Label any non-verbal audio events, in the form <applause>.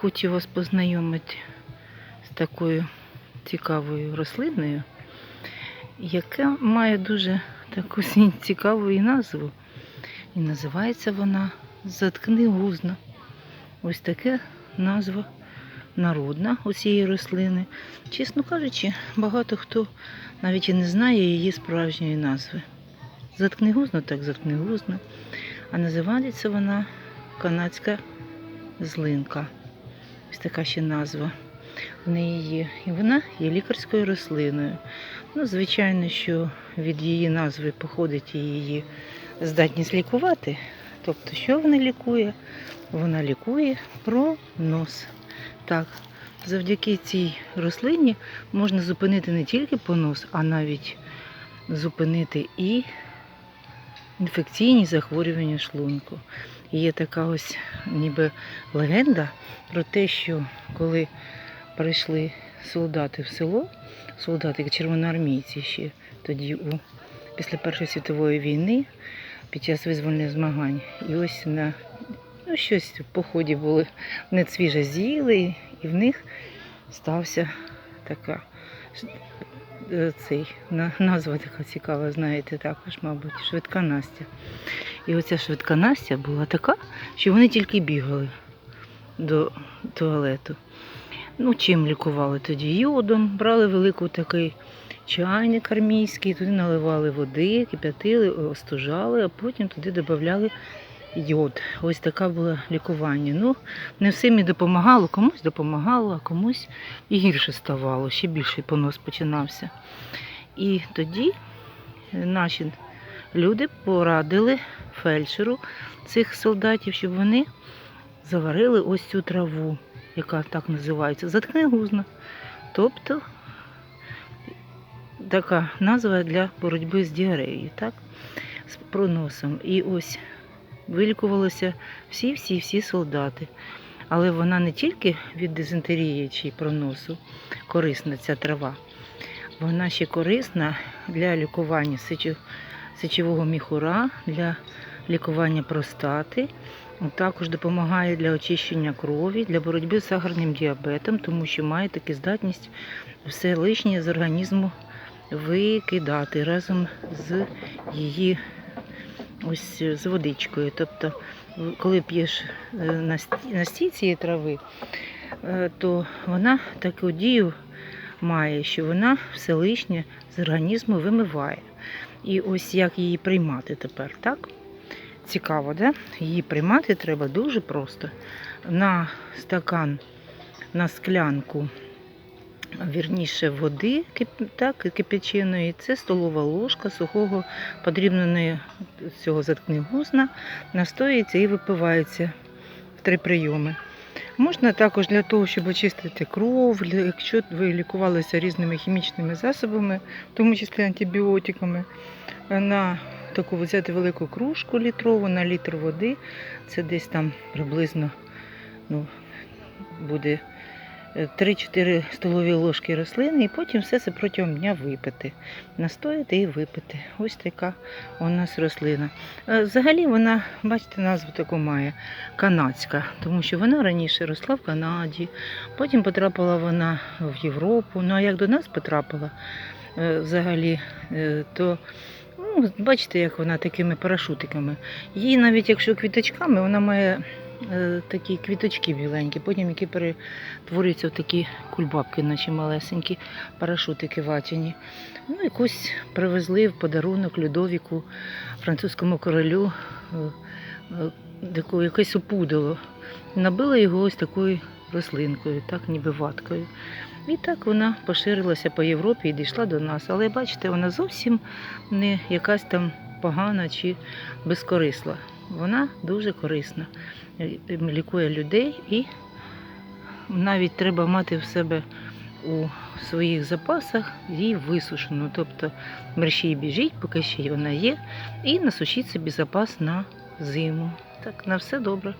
Хочу вас познайомити з такою цікавою рослиною, яка має дуже таку <laughs> цікаву і назву. І називається вона Заткни гузно. Ось таке назва народна у цієї рослини. Чесно кажучи, багато хто навіть і не знає її справжньої назви. Заткни гузно, так заткни гузно. А називається вона канадська злинка. Ось така ще назва в неї є. І вона є лікарською рослиною. Ну, звичайно, що від її назви походить і її здатність лікувати. Тобто, що вона лікує? Вона лікує пронос. Так, завдяки цій рослині можна зупинити не тільки понос, а навіть зупинити і інфекційні захворювання шлунку. Є така ось ніби легенда про те, що коли прийшли солдати в село, солдати червоноармійці ще тоді у після Першої світової війни, під час визвольних змагань, і ось на ну, щось в поході були не свіже з'їли, і в них стався така е, цей назва така цікава, знаєте, також, мабуть, швидка Настя. І оця швидка Настя була така, що вони тільки бігали до туалету. Ну, чим лікували тоді? Йодом, брали велику такий чайник армійський, туди наливали води, кип'ятили, остужали, а потім туди додавали йод. Ось така була лікування. Ну, не всім і допомагало, комусь допомагало, а комусь і гірше ставало, ще більший понос починався. І тоді наші люди порадили фельдшеру цих солдатів, щоб вони заварили ось цю траву, яка так називається, заткне гузно. Тобто така назва для боротьби з діареєю, так? з проносом. І ось вилікувалися всі-всі-всі солдати. Але вона не тільки від дизентерії чи проносу корисна ця трава, вона ще корисна для лікування сечового міхура, для лікування простати. Також допомагає для очищення крові, для боротьби з сахарним діабетом, тому що має таку здатність все лишнє з організму викидати разом з її ось з водичкою. Тобто, коли п'єш е, насті- настій цієї трави, е, то вона таку дію має, що вона все лишнє з організму вимиває. І ось як її приймати тепер, так? Цікаво, да? Її приймати треба дуже просто. На стакан, на склянку, вірніше, води так, кипяченої, це столова ложка сухого подрібненої цього заткни гузна, настоюється і випивається в три прийоми. Можна також для того, щоб очистити кров, якщо ви лікувалися різними хімічними засобами, в тому числі антибіотиками, на таку взяти велику кружку літрову на літр води. Це десь там приблизно ну, буде е, 3-4 столові ложки рослини, і потім все це протягом дня випити. Настояти і випити. Ось така у нас рослина. Е, Взагалі вона, бачите, назву таку має канадська, тому що вона раніше росла в Канаді, потім потрапила вона в Європу. Ну а як до нас потрапила е, взагалі, е, то ну, бачите, як вона такими парашутиками. Її навіть якщо квіточками, вона має такі квіточки біленькі, потім які перетворюються в такі кульбабки, наче малесенькі парашутики ватяні. Ну, якусь привезли в подарунок Людовіку, французькому королю, е, е, якесь опудало. Набили його ось такою рослинкою, так ніби ваткою. І так вона поширилася по Європі і дійшла до нас. Але бачите, вона зовсім не якась там погана чи безкорисла. Вона дуже корисна. Е, Лікує людей і навіть треба мати в себе у своїх запасах її висушену. Тобто мерщій біжіть, поки ще вона є, і насушіть собі запас на зиму. Так, на все добре.